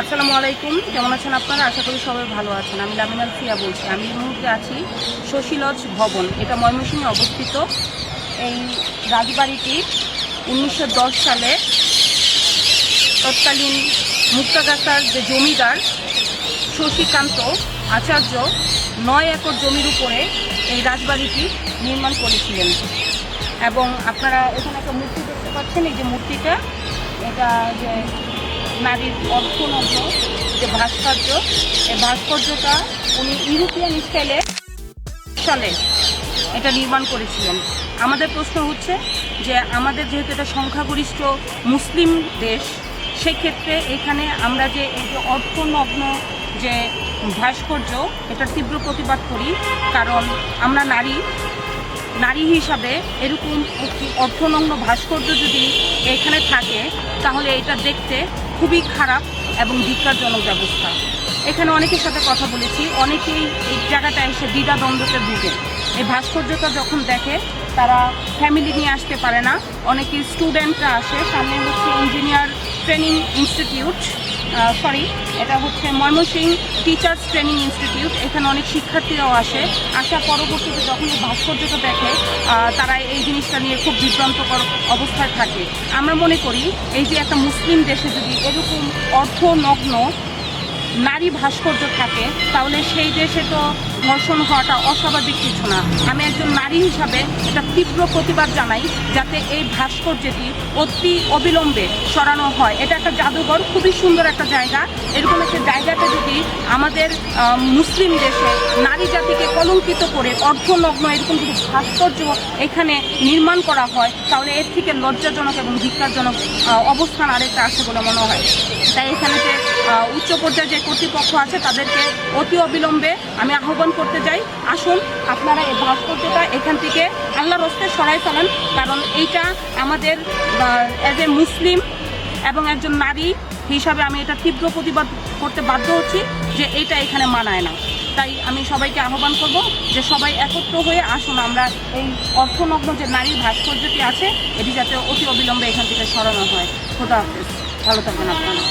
আসসালামু আলাইকুম। কেমন আছেন আপনারা? আশা করি সবাই ভালো আছেন। আমি লামিনাল ফিয়া বলছি। আমি এই মুহূর্তে আছি শশীলজ ভবন। এটা ময়মনসিংহে অবস্থিত। এই রাজবাড়িটি উনিশশো দশ সালে তৎকালীন মুক্তাগাছার যে জমিদার শশীকান্ত আচার্য নয় একর জমির উপরে এই রাজবাড়িটি নির্মাণ করেছিলেন। এবং আপনারা এখানে একটা মূর্তি দেখতে পাচ্ছেন। এই যে মূর্তিটা, এটা যে নারীর অর্থনগ্ন যে ভাস্কর্য এই ভাস্কর্যটা উনি ইউরোপিয়ান স্টাইলে সালে এটা নির্মাণ করেছিলেন। আমাদের প্রশ্ন হচ্ছে যে আমাদের যেহেতু এটা সংখ্যাগরিষ্ঠ মুসলিম দেশ, সেক্ষেত্রে এখানে আমরা যে এই যে অর্থনগ্ন যে ভাস্কর্য, এটার তীব্র প্রতিবাদ করি। কারণ আমরা নারী নারী হিসাবে এরকম একটি অর্থনগ্ন ভাস্কর্য যদি এখানে থাকে, তাহলে এটা দেখতে খুবই খারাপ এবং ধিক্কারজনক ব্যবস্থা। এখানে অনেকের সাথে কথা বলেছি, অনেকেই এই জায়গাটা এসে দ্বিধা দ্বন্দ্বতে ভুগে। এই ভাস্কর্যটা যখন দেখে, তারা ফ্যামিলি নিয়ে আসতে পারে না। অনেকে স্টুডেন্টরা আসে, সামনে হচ্ছে ইঞ্জিনিয়ার ট্রেনিং ইনস্টিটিউট সরি এটা হচ্ছে ময়মনসিং টিচার্স ট্রেনিং ইনস্টিটিউট এখানে অনেক শিক্ষার্থীরাও আসে। আসা পরবর্তীতে যখন এই ভাস্কর্যটা দেখে তারা এই জিনিসটা নিয়ে খুব বিভ্রান্তকর অবস্থায় থাকে। আমরা মনে করি, এই যে একটা মুসলিম দেশে যদি এরকম অর্থনগ্ন নারী ভাস্কর্য থাকে, তাহলে সেই দেশে তো ধর্ষণ হওয়াটা অস্বাভাবিক কিছু না। আমি একজন নারী হিসাবে এটা তীব্র প্রতিবাদ জানাই যাতে এই ভাস্কর্যটি অতি অবিলম্বে সরানো হয়। এটা একটা জাদুঘর খুবই সুন্দর একটা জায়গা। এরকম একটা জায়গাটা যদি আমাদের মুসলিম দেশে নারী জাতিকে কলঙ্কিত করে অর্থনগ্ন এরকম যদি ভাস্কর্য এখানে নির্মাণ করা হয় তাহলে এর থেকে লজ্জাজনক এবং ধিক্কারজনক আহ, অবস্থান আরেকটা আছে বলে মনে হয়। তাই এখানে যে উচ্চ পর্যায়ে যে কর্তৃপক্ষ আছে তাদেরকে অতি অবিলম্বে আমি আহ্বান করতে চাই আসুন, আপনারা এই ভাস্কর্যটা এখান থেকে আল্লাহর রস্তে সরাই ফেলান, কারণ এইটা আমাদের অ্যাজ এ মুসলিম এবং একজন নারী হিসাবে আমি এটা তীব্র প্রতিবাদ করতে বাধ্য হচ্ছি যে এইটা এখানে মানায় না। তাই আমি সবাইকে আহ্বান করব যে সবাই একত্র হয়ে আসুন, আমরা এই অর্থনগ্ন যে নারীর ভাস্কর্যটি আছে, এটি যাতে অতি অবিলম্বে এখান থেকে সরানো হয়। খোদা হাফেজ। ভালো থাকবেন আপনারা।